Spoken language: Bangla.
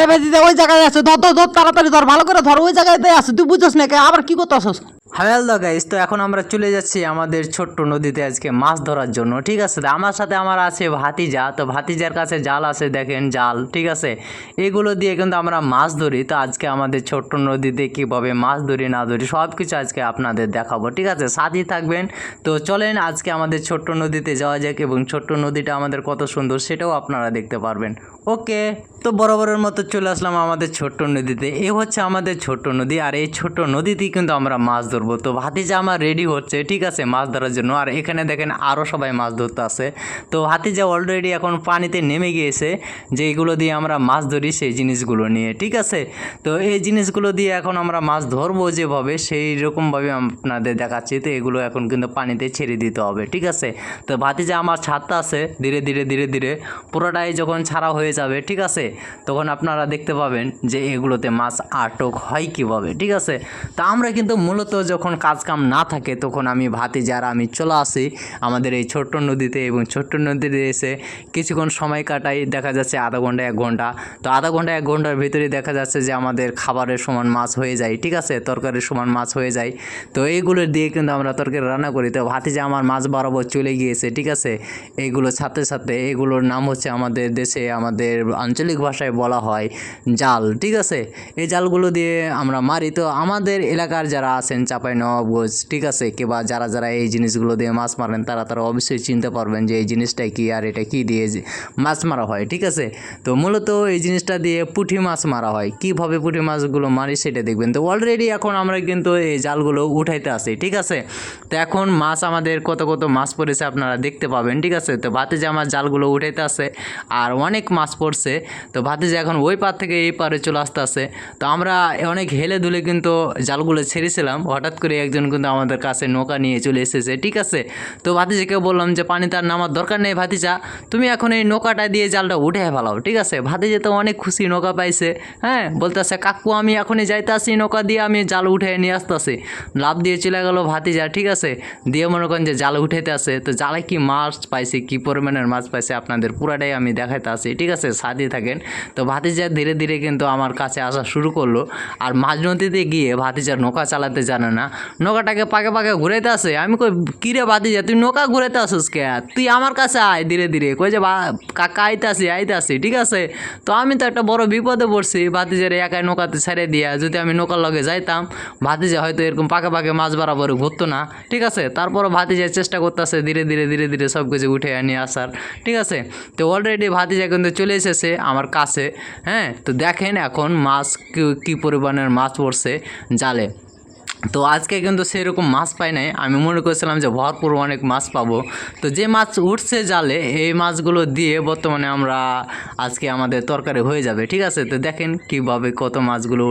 আরে ভাতিজা ওই জায়গায় আছে। ধর ধর ধর, তাড়াতাড়ি ধর, ভালো করে ধর, ওই জায়গাতে আছে। তুই বুঝছিস না? আবার কি করতে আসছ হাওয়ালদা গাইস তো এখন আমরা চলে যাচ্ছি আমাদের ছোট্ট নদীতে আজকে মাছ ধরার জন্য, ঠিক আছে? আমার সাথে আমার আছে ভাতিজা, তো ভাতিজার কাছে জাল আছে, দেখেন জাল, ঠিক আছে? এগুলো দিয়ে কিন্তু আমরা মাছ ধরি, তো আজকে আমাদের ছোট্ট নদীতে কীভাবে মাছ ধরি, না ধরি সব কিছু আজকে আপনাদের দেখাবো, ঠিক আছে? সাথেই থাকবেন। তো চলেন আজকে আমাদের ছোট্ট নদীতে যাওয়া যাক, এবং ছোট্ট নদীটা আমাদের কত সুন্দর, সেটাও আপনারা দেখতে পারবেন। ওকে, তো বরাবরের মতো চলে আসলাম আমাদের ছোট্ট নদীতে। এ হচ্ছে আমাদের ছোট্ট নদী, আর এই ছোট্ট নদীতেই কিন্তু আমরা মাছ ধরবো। তো ভাতিজা আমার রেডি হচ্ছে, ঠিক আছে, মাছ ধরার জন্য। আর এখানে দেখেন আরও সবাই মাছ ধরতে আসে। তো ভাতিজা অলরেডি এখন পানিতে নেমে গিয়েছে, যে এগুলো দিয়ে আমরা মাছ ধরি সেই জিনিসগুলো নিয়ে, ঠিক আছে? তো এই জিনিসগুলো দিয়ে এখন আমরা মাছ ধরবো যেভাবে, সেই রকমভাবে আপনাদের দেখাচ্ছি। তো এগুলো এখন কিন্তু পানিতে ছেড়ে দিতে হবে, ঠিক আছে? তো ভাতিজা আমার ছাড়তে আছে, ধীরে ধীরে ধীরে ধীরে, পুরোটাই যখন ছাড়া হয়ে যাবে, ঠিক আছে? তখন আপনারা দেখতে পাবেন যে এগুলোতে মাছ আটক হয় কীভাবে, ঠিক আছে? তা আমরা কিন্তু মূলত যখন কাজ কাম না থাকে তখন আমি ভাতি যারা আমি চলে আসি আমাদের এই ছোট্ট নদীতে এবং ছোট্ট নদীতে এসে কিছুক্ষণ সময় কাটাই। দেখা যাচ্ছে আধা ঘণ্টা, এক ঘণ্টা। তো আধা ঘণ্টা, এক ঘণ্টার ভিতরে দেখা যাচ্ছে যে আমাদের খাবারের সমান মাছ হয়ে যায়, ঠিক আছে? তরকারির সমান মাছ হয়ে যায়। তো এইগুলো দিয়ে কিন্তু আমরা তরকারি রান্না করি। তো ভাতি যে আমার মাছ বরাবর চলে গিয়েছে, ঠিক আছে? এইগুলোর সাথে সাথে এগুলোর নাম হচ্ছে আমাদের দেশে আমাদের আঞ্চলিক ভাষায় বলা হয় জাল, ঠিক আছে? এই জালগুলো দিয়ে আমরা মারি। তো আমাদের এলাকার যারা আছেন, চাপাই নবাবগঞ্জ ঠিক আছে, কিংবা যারা যারা এই জিনিসগুলো দিয়ে মাছ মারেন, তারা তারা অবশ্যই চিনতে পারবেন যে এই জিনিসটা কী আর এটা কি দিয়ে মাছ মারা হয়, ঠিক আছে? তো মূলত এই জিনিসটা দিয়ে পুঁটি মাছ মারা হয়। কীভাবে পুঁটি মাছগুলো মারি সেটা দেখবেন। তো অলরেডি এখন আমরা কিন্তু এই জালগুলো উঠাইতে আসি ঠিক আছে? তো এখন মাছ আমাদের কত কত মাছ পড়েছে আপনারা দেখতে পাবেন, ঠিক আছে? তো ভাতে যে আমার জালগুলো উঠাইতে আসে আর অনেক মাছ পড়ছে। তো ভাতে যে এখন ওই পার থেকে এই পারে চলে আসতে আসে তো আমরা অনেক হেলে দুলে কিন্তু জালগুলো ছেড়েছিলাম। হঠাৎ করে একজন কিন্তু আমাদের কাছে নৌকা নিয়ে চলে এসেছে। ঠিক আছে? তো ভাতিজাকে বললাম যে, পানি তার নামার দরকার নেই ভাতিজা। তুমি এখন এই নৌকাটা দিয়ে জালটা উঠে ফেলাও। ঠিক আছে? ভাতিজা তো অনেক খুশি নৌকা পাইছে। হ্যাঁ? বলতেছে, কাকু, আমি এখনই যাইতে আসি নৌকা দিয়ে, আমি জাল উঠে নিয়ে আসতেছি। লাভ দিয়ে চলে গেল ভাতিজা। ঠিক আছে? দিয়ে মনে করেন যে, জাল উঠাইতে আসে তো জালে কি মাছ পাইছে, কি পরিমাণের মাছ পাইছে, আপনাদের পুরাটাই আমি দেখাইতে আসি ঠিক আছে? সাদিয়ে থাকেন। তো ভাতিজা ধীরে ধীরে কিন্তু আমার কাছে আসা শুরু করল। আর মাঝ নদীতে গিয়ে ভাতিজা নৌকা চালাতে জানে না। নৌকাটাকে পাকে পাকে ঘুরাইতে আসে। আমি কই কিরে ভাতিজা, তুই নৌকা ঘুরাইতে আসিস কে? তুই আমার কাছে আয় ধীরে ধীরে। কই যে কাকা আইতে আসি আইতে আসি ঠিক আছে? তো আমি তো একটা বড় বিপদে পড়ছি। ভাতিজারে একাই নৌকাতে ছেড়ে দিয়া যদি আমি নৌকার লগে যাইতাম, ভাতিজা হয়তো এরকম পাকে পাকে মাছ বরাবর ঘুরতো না। ঠিক আছে? তারপরও ভাতিজা চেষ্টা করতেছে ধীরে ধীরে ধীরে ধীরে সব কিছু উঠে নিয়ে আসার। ঠিক আছে? তো অলরেডি ভাতিজা কিন্তু চলে এসেছে আমার কাছে। হ্যাঁ তো দেখেন এখন মাছ কী পরিমাণের মাছ পড়ছে জালে। তো আজকে কিন্তু সেরকম মাছ পাই নাই। আমি মনে করেছিলাম যে ভরপুর অনেক মাছ পাবো। তো যে মাছ উঠছে জালে, এই মাছগুলো দিয়ে বর্তমানে আমরা আজকে আমাদের তরকারি হয়ে যাবে। ঠিক আছে? তো দেখেন কীভাবে কত মাছগুলো